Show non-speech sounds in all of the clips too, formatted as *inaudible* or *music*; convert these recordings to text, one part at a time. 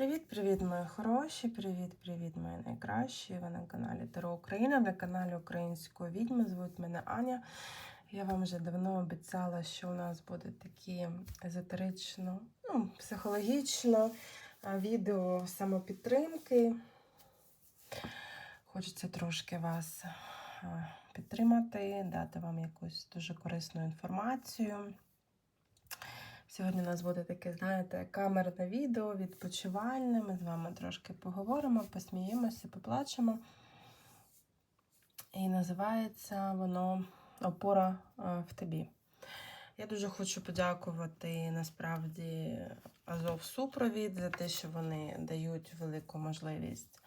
Привіт-привіт, мої хороші! Привіт-привіт, мої найкращі! Ви на каналі Таро Україна, на каналі Української відьми. Звуть мене Аня. Я вам вже давно обіцяла, що у нас буде такі езотерично, ну, психологічно відео самопідтримки. Хочеться трошки вас підтримати, дати вам якусь дуже корисну інформацію. Сьогодні у нас буде таке, знаєте, камерне відео, відпочивальне. Ми з вами трошки поговоримо, посміємося, поплачемо. І називається воно Опора е, в тобі. Я дуже хочу подякувати насправді Азов Супровід за те, що вони дають велику можливість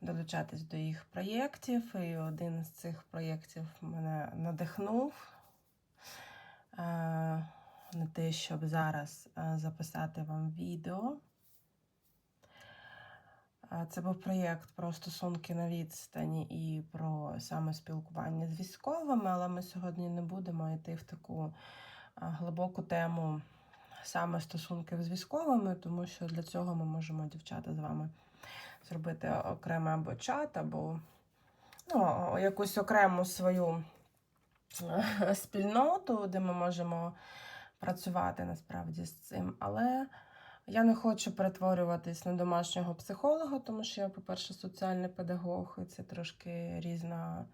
долучатись до їх проєктів. І один з цих проєктів мене надихнув. На те, щоб зараз е, записати вам відео. Е, Це був проєкт про стосунки на відстані і про саме спілкування з військовими, але ми сьогодні не будемо йти в таку е, глибоку тему саме стосунків з військовими, тому що для цього ми можемо, дівчата, з вами зробити окремий або чат, або ну, якусь окрему свою спільноту, де ми можемо працювати насправді з цим. Але я не хочу перетворюватись на домашнього психолога, тому що я, по-перше, соціальний педагог, і це трошки різна,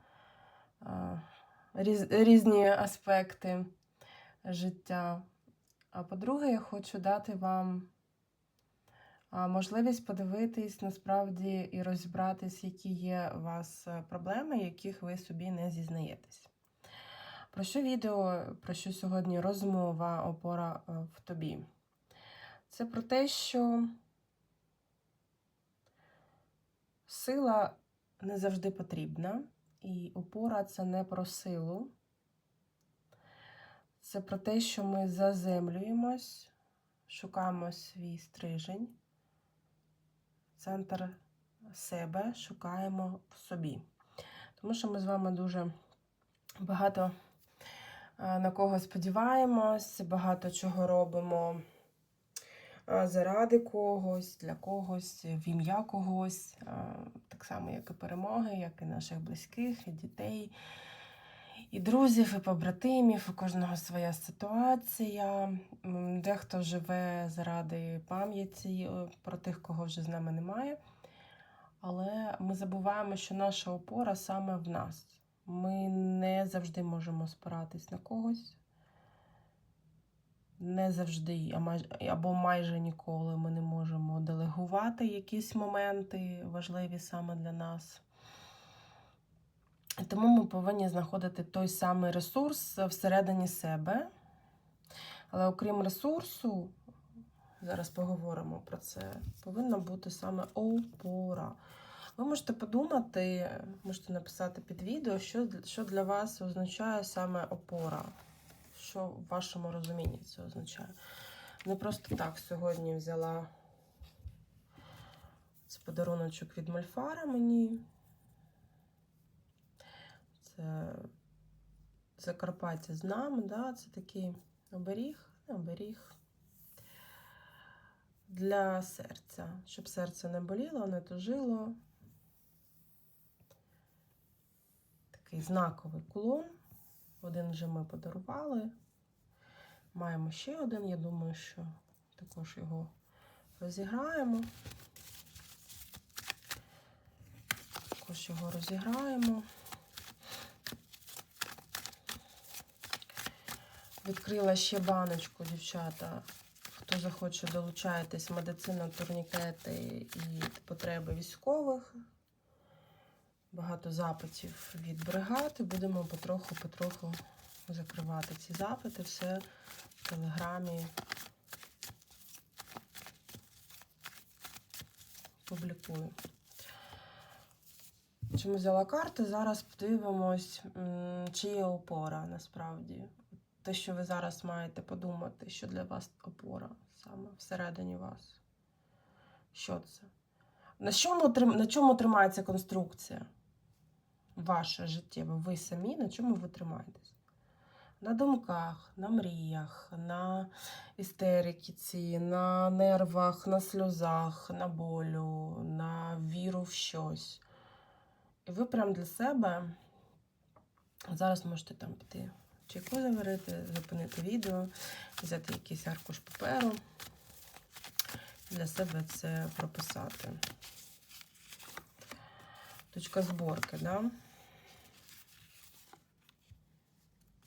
різ, різні аспекти життя. А по-друге, я хочу дати вам можливість подивитись насправді і розібратись, які є у вас е, проблеми, яких ви собі не зізнаєтесь. Про що відео, про що сьогодні розмова опора е, в тобі? Це про те, що сила не завжди потрібна, і опора це не про силу. Це про те, що ми заземлюємось, шукаємо свій стрижень, центр себе шукаємо в собі. Тому що ми з вами дуже багато на кого сподіваємось, багато чого робимо заради когось, для когось, в ім'я когось, так само, як і перемоги, як і наших близьких, і дітей, і друзів, і побратимів, у кожного своя ситуація. Дехто живе заради пам'яті про тих, кого вже з нами немає. Але ми забуваємо, що наша опора саме в нас. Ми не завжди можемо спиратись на когось. Не завжди, або майже ніколи ми не можемо делегувати якісь моменти важливі саме для нас. Тому ми повинні знаходити той самий ресурс всередині себе. Але окрім ресурсу, зараз поговоримо про це, повинна бути саме опора. Ви можете подумати, можете написати під відео, що, що для вас означає саме опора. Що в вашому розумінні це означає. Не просто так сьогодні взяла це подаруночок від Мольфара мені. Це Закарпаття з нами, да? це такий оберіг, оберіг для серця, щоб серце не боліло, не тужило. Такий знаковий кулон. Один вже ми подарували. Маємо ще один, я думаю, що також його розіграємо. Також його розіграємо. Відкрила ще баночку, дівчата. Хто захоче долучайтесь, медицина, турнікети і потреби військових багато запитів від бригади. Будемо потроху-потроху закривати ці запити. Все в телеграмі публікую. Чому взяла карти? Зараз подивимось, чи є опора насправді. Те, що ви зараз маєте подумати, що для вас опора саме всередині вас. Що це? На чому, на чому тримається конструкція? Ваше життєве, ви самі, на чому ви тримаєтесь? на думках, на мріях, на істерикіці, на нервах, на сльозах, на болю, на віру в щось. І ви прям для себе зараз можете там піти чайку заварити, зупинити відео, взяти якийсь аркуш паперу, для себе це прописати. Точка зборки, да?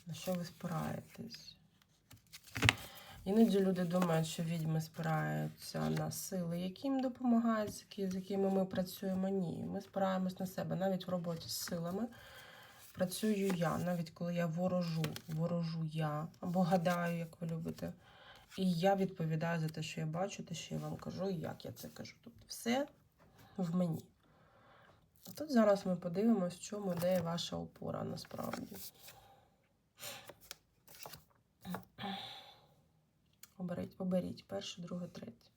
На що ви спираєтесь? Іноді люди думають, що відьми спираються на сили, які їм допомагають, з якими ми працюємо. Ні, ми спираємось на себе. Навіть в роботі з силами працюю я, навіть коли я ворожу, ворожу я або гадаю, як ви любите. І я відповідаю за те, що я бачу, те, що я вам кажу, і як я це кажу. Тобто все в мені. Тут зараз ми подивимось, в чому де ваша опора насправді. Оберіть, оберіть перше, друге, третє.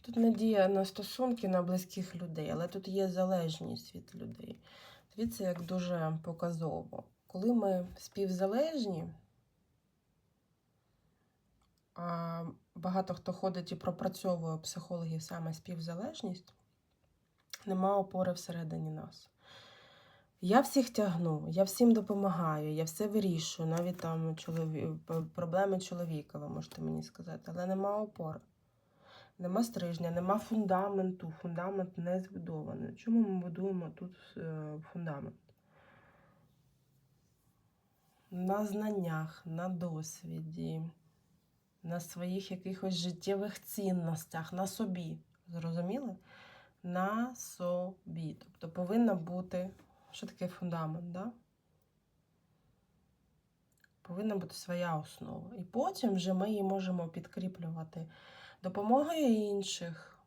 Тут надія на стосунки на близьких людей, але тут є залежність від людей. Дивіться, як дуже показово. Коли ми співзалежні, а багато хто ходить і пропрацьовує психологів саме співзалежність, нема опори всередині нас. Я всіх тягну, я всім допомагаю, я все вирішую, навіть там чолові... проблеми чоловіка, ви можете мені сказати, але нема опори. Нема стрижня, нема фундаменту, фундамент не збудований. Чому ми будуємо тут е, фундамент? На знаннях, на досвіді, на своїх якихось життєвих цінностях, на собі. Зрозуміли? На собі. Тобто повинна бути. Що таке фундамент? Да? Повинна бути своя основа. І потім вже ми її можемо підкріплювати допомогою інших,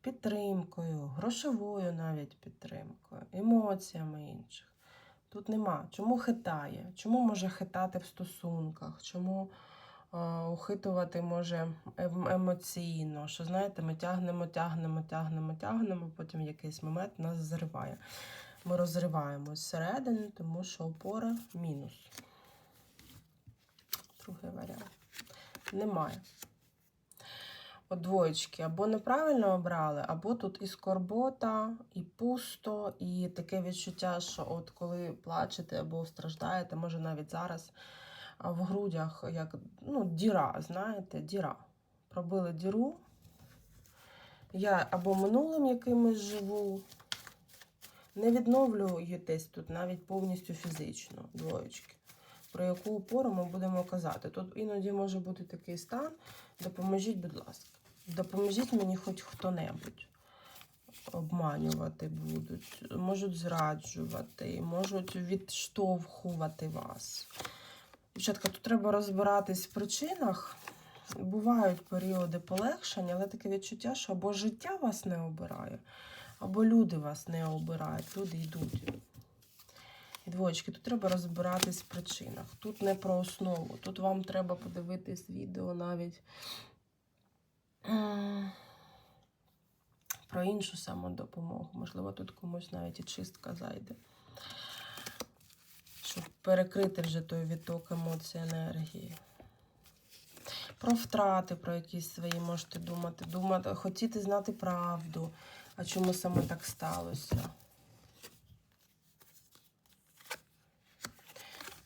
підтримкою, грошовою навіть підтримкою, емоціями інших. Тут нема. Чому хитає? Чому може хитати в стосунках? Чому е, ухитувати може ем- емоційно? Що знаєте, ми тягнемо, тягнемо, тягнемо, тягнемо, потім якийсь момент нас зриває. Ми розриваємось зсередини, тому що опора мінус. Другий варіант. Немає. От двоєчки або неправильно обрали, або тут і скорбота, і пусто, і таке відчуття, що от коли плачете або страждаєте, може навіть зараз в грудях, як ну, діра, знаєте, діра. Пробили діру. Я або минулим якимось живу, не відновлюєтесь тут навіть повністю фізично, двоєчки. Про яку опору ми будемо казати. Тут іноді може бути такий стан. Допоможіть, будь ласка. Допоможіть мені хоч хто-небудь. Обманювати будуть, можуть зраджувати, можуть відштовхувати вас. Дівчатка, тут треба розбиратись в причинах. Бувають періоди полегшення, але таке відчуття, що або життя вас не обирає, або люди вас не обирають, люди йдуть. І двоєчки, тут треба розбиратись в причинах. Тут не про основу. Тут вам треба подивитись відео навіть про іншу самодопомогу. Можливо, тут комусь навіть і чистка зайде. Щоб перекрити вже той відток емоцій, енергії. Про втрати, про якісь свої можете думати, думати, хотіти знати правду, а чому саме так сталося.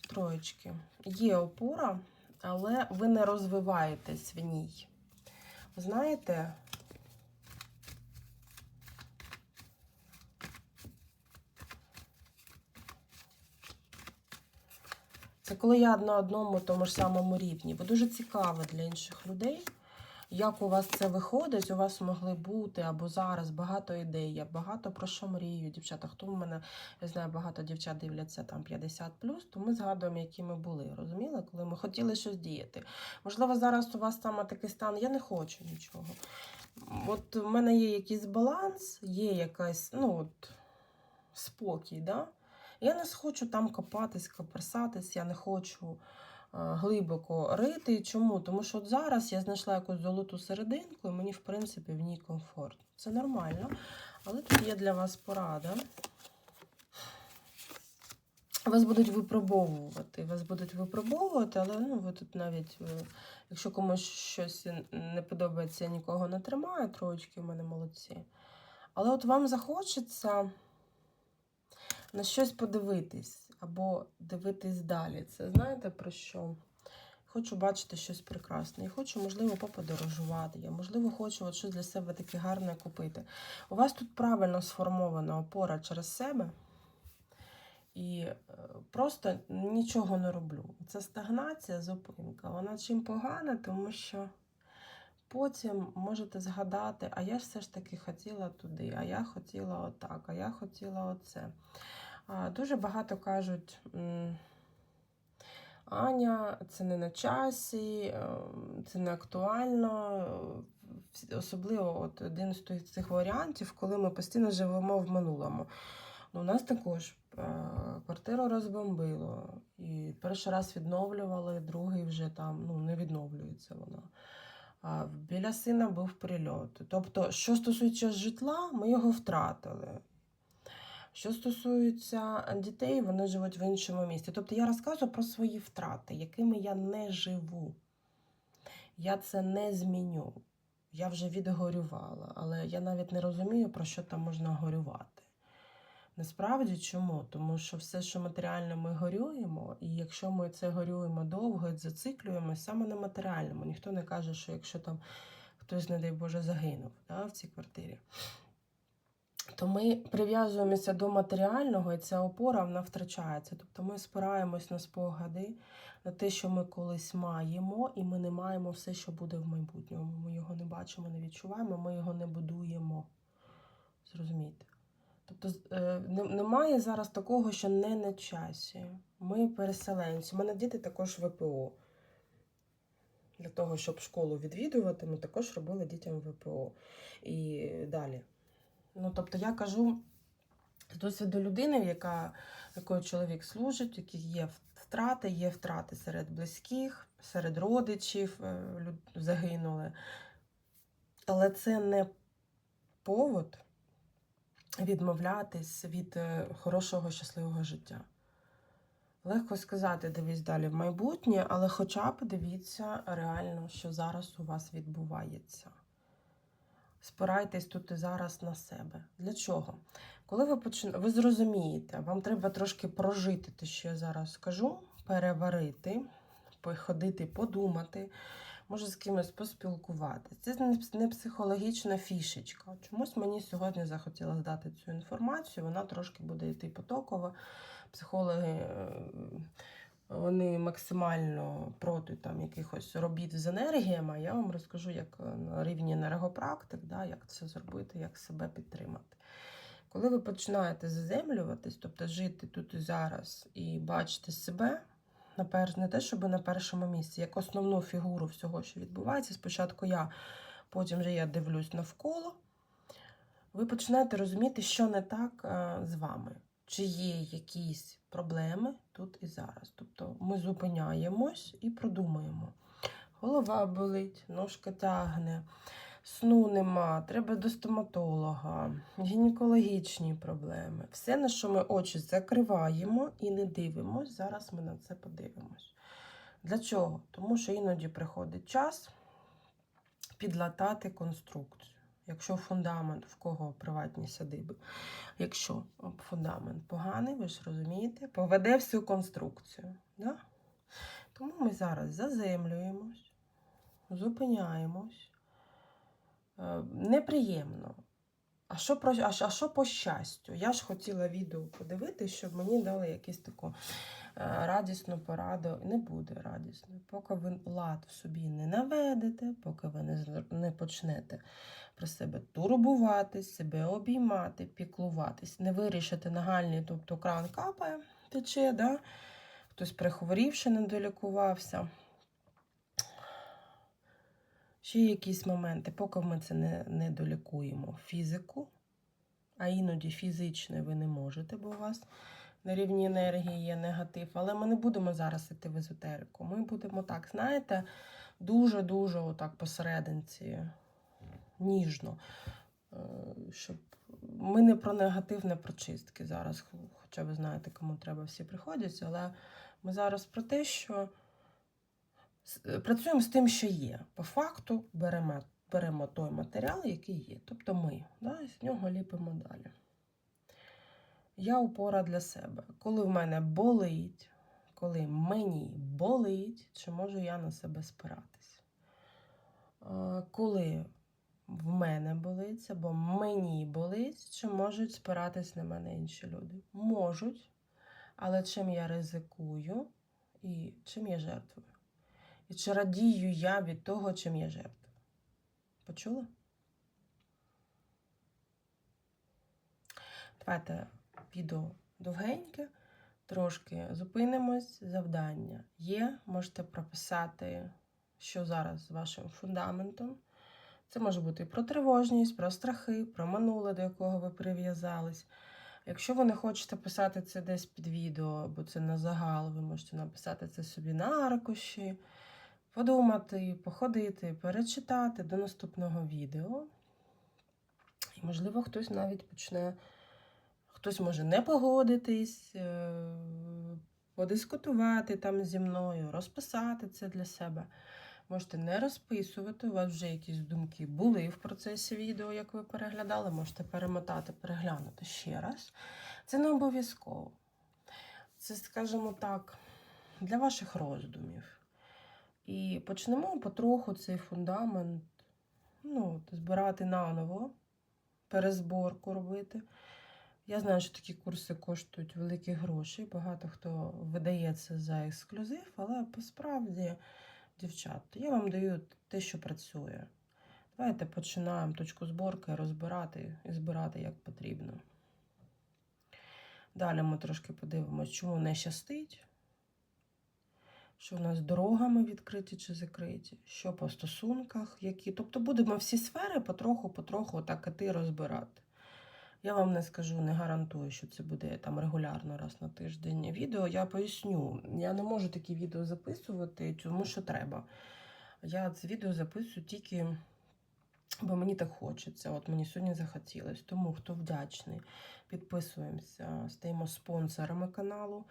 Троєчки. Є опора, але ви не розвиваєтесь в ній. Знаєте, це коли я на одному тому ж самому рівні. бо дуже цікаво для інших людей. Як у вас це виходить? У вас могли бути або зараз багато ідей, я багато про що мрію, дівчата. Хто в мене, я знаю, багато дівчат дивляться там 50 то ми згадуємо, які ми були. Розуміли, коли ми хотіли щось діяти. Можливо, зараз у вас саме такий стан, я не хочу нічого. От в мене є якийсь баланс, є якась, ну от, спокій, да? Я не хочу там копатись, каперсатись, я не хочу глибоко рити. Чому? Тому що от зараз я знайшла якусь золоту серединку, і мені, в принципі, в ній комфортно. Це нормально, але тут є для вас порада. Вас будуть випробовувати. Вас будуть випробовувати, але ну, ви тут навіть, е, якщо комусь щось не подобається, нікого не тримаю, троєчки в мене молодці. Але от вам захочеться на щось подивитись або дивитись далі. Це знаєте про що? Хочу бачити щось прекрасне. Я хочу, можливо, поподорожувати. Я, можливо, хочу от щось для себе таке гарне купити. У вас тут правильно сформована опора через себе. І е, просто нічого не роблю. Це стагнація, зупинка. Вона чим погана, тому що потім можете згадати, а я ж все ж таки хотіла туди, а я хотіла отак, а я хотіла оце. Дуже багато кажуть. Аня, це не на часі, е, це не актуально. Особливо от один з цих варіантів, коли ми постійно живемо в минулому. Ну, у нас також е, квартиру розбомбило. І перший раз відновлювали, другий вже там ну, не відновлюється вона. Біля сина був прильот. Тобто, що стосується житла, ми його втратили. Що стосується дітей, вони живуть в іншому місті. Тобто я розказую про свої втрати, якими я не живу. Я це не зміню. Я вже відгорювала, але я навіть не розумію, про що там можна горювати. Насправді чому? Тому що все, що матеріально ми горюємо, і якщо ми це горюємо довго і зациклюємо, саме на матеріальному. Ніхто не каже, що якщо там хтось, не дай Боже, загинув да, в цій квартирі, то ми прив'язуємося до матеріального, і ця опора вона втрачається. Тобто ми спираємось на спогади, на те, що ми колись маємо, і ми не маємо все, що буде в майбутньому. Ми його не бачимо, не відчуваємо, ми його не будуємо. Зрозумієте? Тобто е, немає зараз такого, що не на часі. Ми переселенці. У мене діти також ВПО. Для того, щоб школу відвідувати, ми також робили дітям ВПО. І далі. Ну, тобто я кажу з досвіду людини, яка, якою чоловік служить, у яких є втрати, є втрати серед близьких, серед родичів е, загинули. Але це не повод відмовлятись від е, хорошого, щасливого життя. Легко сказати, дивись далі в майбутнє, але хоча б дивіться реально, що зараз у вас відбувається. Спирайтесь тут і зараз на себе. Для чого? Коли ви починаєте, ви зрозумієте, вам треба трошки прожити те, що я зараз скажу, переварити, походити, подумати, може з кимось поспілкуватися. Це не- психологічна фішечка. Чомусь мені сьогодні захотілося дати цю інформацію, вона трошки буде йти потоково. Психологи. Вони максимально проти там якихось робіт з енергіями. Я вам розкажу, як е, на рівні енергопрактик, да, як це зробити, як себе підтримати. Коли ви починаєте заземлюватись, тобто жити тут і зараз і бачити себе, не те, щоб на першому місці, як основну фігуру всього, що відбувається, спочатку я, потім вже я дивлюсь навколо, ви починаєте розуміти, що не так е, з вами. Чи є якісь проблеми тут і зараз. Тобто ми зупиняємось і продумуємо. Голова болить, ножка тягне, сну нема, треба до стоматолога, гінекологічні проблеми. Все, на що ми очі закриваємо і не дивимось, зараз ми на це подивимось. Для чого? Тому що іноді приходить час підлатати конструкцію. Якщо фундамент, в кого приватні садиби, якщо фундамент поганий, ви ж розумієте, поведе всю конструкцію. Да? Тому ми зараз заземлюємось, зупиняємось. Е, Неприємно. А що, про, а, а що по щастю? Я ж хотіла відео подивитися, щоб мені дали якусь таку радісну пораду. Не буде радісною. Поки ви лад в собі не наведете, поки ви не, не почнете про себе турбуватись, себе обіймати, піклуватись, не вирішити нагальні, тобто кран капає, тече, да? хтось прихворівши, не долікувався. Ще якісь моменти, поки ми це не, не долікуємо фізику, а іноді фізичне ви не можете, бо у вас на рівні енергії є негатив, але ми не будемо зараз іти в езотерику. Ми будемо так, знаєте, дуже-дуже отак посерединці, ніжно. Е, Щоб ми не про негатив, не про чистки зараз. Хоча ви знаєте, кому треба всі приходять, але ми зараз про те, що е, працюємо з тим, що є. По факту беремо, беремо той матеріал, який є. Тобто ми, да, з нього ліпимо далі. Я опора для себе. Коли в мене болить, коли мені болить, чи можу я на себе спиратись? Коли в мене болить, або мені болить, чи можуть спиратись на мене інші люди? Можуть, але чим я ризикую і чим я жертвую? І чи радію я від того, чим я жертвую? Почула? Давайте відео довгеньке, трошки зупинимось. Завдання є. Можете прописати, що зараз з вашим фундаментом. Це може бути про тривожність, про страхи, про минуле, до якого ви прив'язались. Якщо ви не хочете писати це десь під відео, бо це на загал, ви можете написати це собі на аркуші, подумати, походити, перечитати до наступного відео. І, можливо, хтось навіть почне, хтось може не погодитись, е, подискутувати там зі мною, розписати це для себе. Можете не розписувати, у вас вже якісь думки були в процесі відео, як ви переглядали, можете перемотати, переглянути ще раз. Це не обов'язково. Це, скажімо так, для ваших роздумів. І почнемо потроху цей фундамент ну, збирати наново, перезборку робити. Я знаю, що такі курси коштують великі гроші. Багато хто видається за ексклюзив, але посправді, дівчат, я вам даю те, що працює. Давайте починаємо точку зборки розбирати і збирати як потрібно. Далі ми трошки подивимося, чому не щастить, що в нас дорогами відкриті чи закриті, що по стосунках, які. Тобто будемо всі сфери потроху-потроху так іти розбирати. Я вам не скажу, не гарантую, що це буде там регулярно раз на тиждень відео. Я поясню, я не можу такі відео записувати, тому що треба. Я це відео записую тільки, бо мені так хочеться. От мені сьогодні захотілося. Тому хто вдячний, підписуємося, стаємо спонсорами каналу.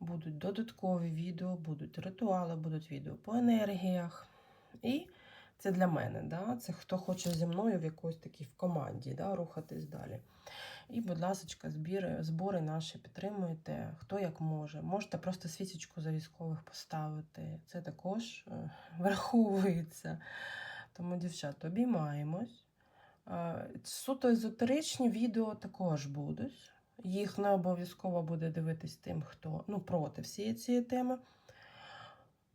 Будуть додаткові відео, будуть ритуали, будуть відео по енергіях. І це для мене. Да? Це хто хоче зі мною в якоїсь такій в команді да? рухатись далі. І, будь ласка, збіри, збори наші підтримуйте, хто як може. Можете просто свічечку за військових поставити. Це також е, *laughs* враховується. Тому, дівчата, обіймаємось. Е, Суто езотеричні відео також будуть. Їх не обов'язково буде дивитись тим, хто ну, проти всієї цієї теми.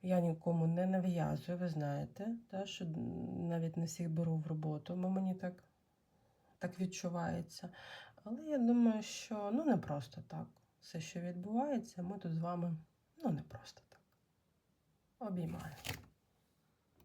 Я нікому не нав'язую, ви знаєте, та, що навіть не всіх беру в роботу, бо мені так, так відчувається. Але я думаю, що ну не просто так. Все, що відбувається, ми тут з вами ну не просто так. Обіймаю.